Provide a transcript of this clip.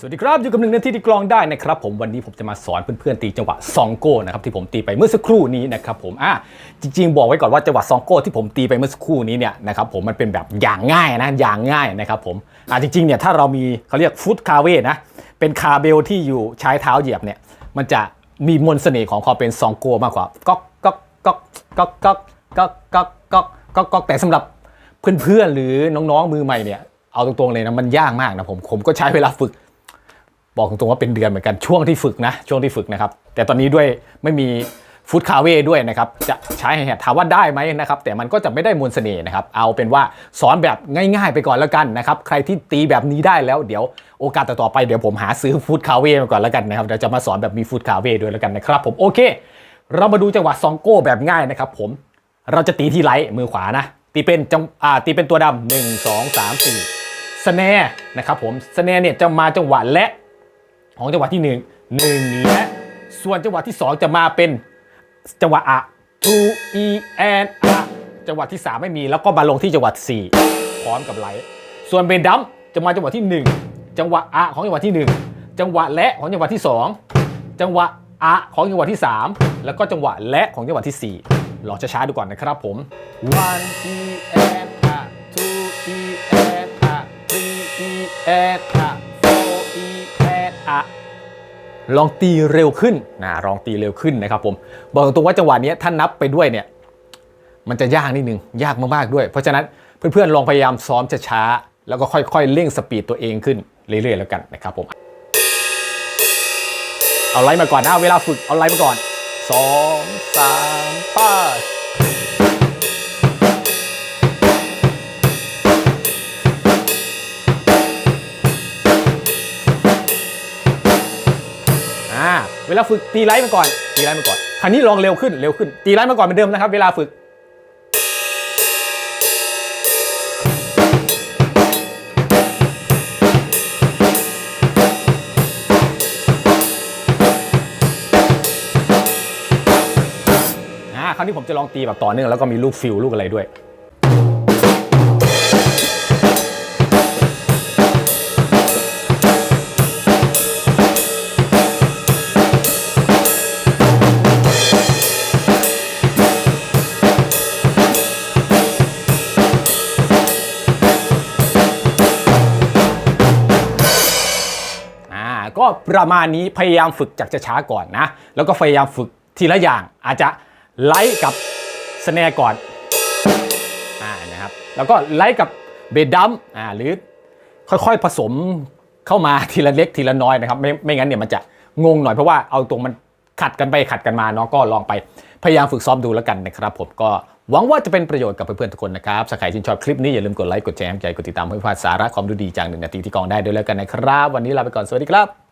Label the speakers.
Speaker 1: สวัสดีครับ อยู่กับหนึ่งนาทีที่กลองได้นะครับผมวันนี้ผมจะมาสอนเพื่อนๆตีจังหวะซองโก้นะครับที่ผมตีไปเมื่อสักครู่นี้นะครับผมอะจริง ๆ บอกไว้ก่อนว่าจังหวะซองโก้ที่ผมตีไปเมื่อสักครู่นี้เนี่ยนะครับผมมันเป็นแบบอย่างง่ายนะอย่างง่ายนะครับผมอะจริงๆเนี่ยถ้าเรามีเขาเรียกฟุตคาเว่นะเป็นคาเบลที่อยู่ใช้เท้าเหยียบเนี่ยมันจะมีมนต์เสน่ห์ของความเป็นซองโก้มากกว่าก๊อกก๊อกก๊อกก๊อกก๊อกก๊อกก๊อกก๊อกก๊อกก๊อกแต่สำหรับเพื่อนๆหรือน้องๆมือใหม่เนี่ยเอาตรงๆเลยนะมันยากมากนะผมผมก็ใช้เวลาฝึก บอกตรงๆว่าเป็นเดือนเหมือนกันช่วงที่ฝึกนะช่วงที่ฝึกนะครับ แต่ตอนนี้ด้วยไม่มีฟุตคาเว่ด้วยนะครับ จะใช้ถามว่าได้ไหมนะครับ แต่มันก็จะไม่ได้มวลเสน่ห์นะครับ เอาเป็นว่าสอนแบบง่ายๆไปก่อนแล้วกันนะครับ ใครที่ตีแบบนี้ได้แล้วเดี๋ยวโอกาสต่อๆไปเดี๋ยวผมหาซื้อฟุตคาเว่มาก่อนแล้วกันนะครับเดี๋ยวจะมาสอนแบบมีฟุตคาเว่ด้วยแล้วกันนะครับ ผมโอเค เรามาดูจังหวะซองโก้แบบง่ายนะครับผมเราจะตีที่ไลท์มือขวานะ ตีเป็นจังอ่าตีเป็นตัวดำหนึ่งสองสามสี่สแนร์นะครับผมสแนร์เนี่ยจะมาจังหวะและ ของจังหวะที่หนึ่งหนึ่งและส่วนจังหวะที่สองจะมาเป็นจังหวะอะ two e and อะจังหวะที่สามไม่มีแล้วก็มาลงที่จังหวะสี่พร้อมกับไลท์ส่วนเบนดัมจะมาจังหวะที่หนึ่งจังหวะอะของจังหวะที่หนึ่งจังหวะและของจังหวะที่สองจังหวะอะของจังหวะที่ 3 แล้วก็จังหวะและของจังหวะที่ 4 ลองช้าๆดูก่อนนะครับผม one e and a two e and a three e and a four e ลองตีเร็วขึ้นนะลองตีเร็วขึ้นนะครับผม บอกตรงๆว่าจังหวะนี้ถ้านับไปด้วยเนี่ย มันจะยากนิดนึง ยากมากๆด้วย เพราะฉะนั้นเพื่อนๆลองพยายามซ้อมช้าๆแล้วก็ค่อยๆเร่งสปีดตัวเองขึ้นเรื่อยๆแล้วกันนะครับผม เอาไลท์มาก่อนนะเวลาฝึกเอาไลท์มาก่อนสองสามป้า เวลาฝึกตีไลท์มาก่อน ตีไลท์มาก่อน คราวนี้ลองเร็วขึ้น เร็วขึ้น ตีไลท์มาก่อนเหมือนเดิมนะครับ เวลาฝึก อ่า คราวนี้ผมจะลองตีแบบต่อเนื่องแล้วก็มีลูกฟิลลูกอะไรด้วย ก็ประมาณนี้พยายามฝึกจากจะช้าก่อนนะ แล้วก็พยายามฝึกทีละอย่าง อาจจะไลท์กับสแนร์ก่อนอ่านะครับแล้วก็ไลท์กับเบสดัมอ่าหรือค่อยๆผสมเข้ามาทีละเล็กทีละน้อยนะครับ ไม่ไม่งั้นเนี่ยมันจะงงหน่อยเพราะว่าเอาตรงมันขัดกันไปขัดกันมาเนาะก็ลองไปพยายามฝึกซ้อมดูแล้วกันนะครับ ผมก็หวังว่าจะเป็นประโยชน์กับเพื่อนๆทุกคนนะครับถ้าใครชื่นชอบคลิปนี้อย่าลืมกดไลค์กดแชร์ให้ใจกดติดตามเพื่อพลาดสาระความรู้ดีจากหนึ่งนาทีที่กองได้ด้วยแล้วกันนะครับ วันนี้ลาไปก่อนสวัสดีครับ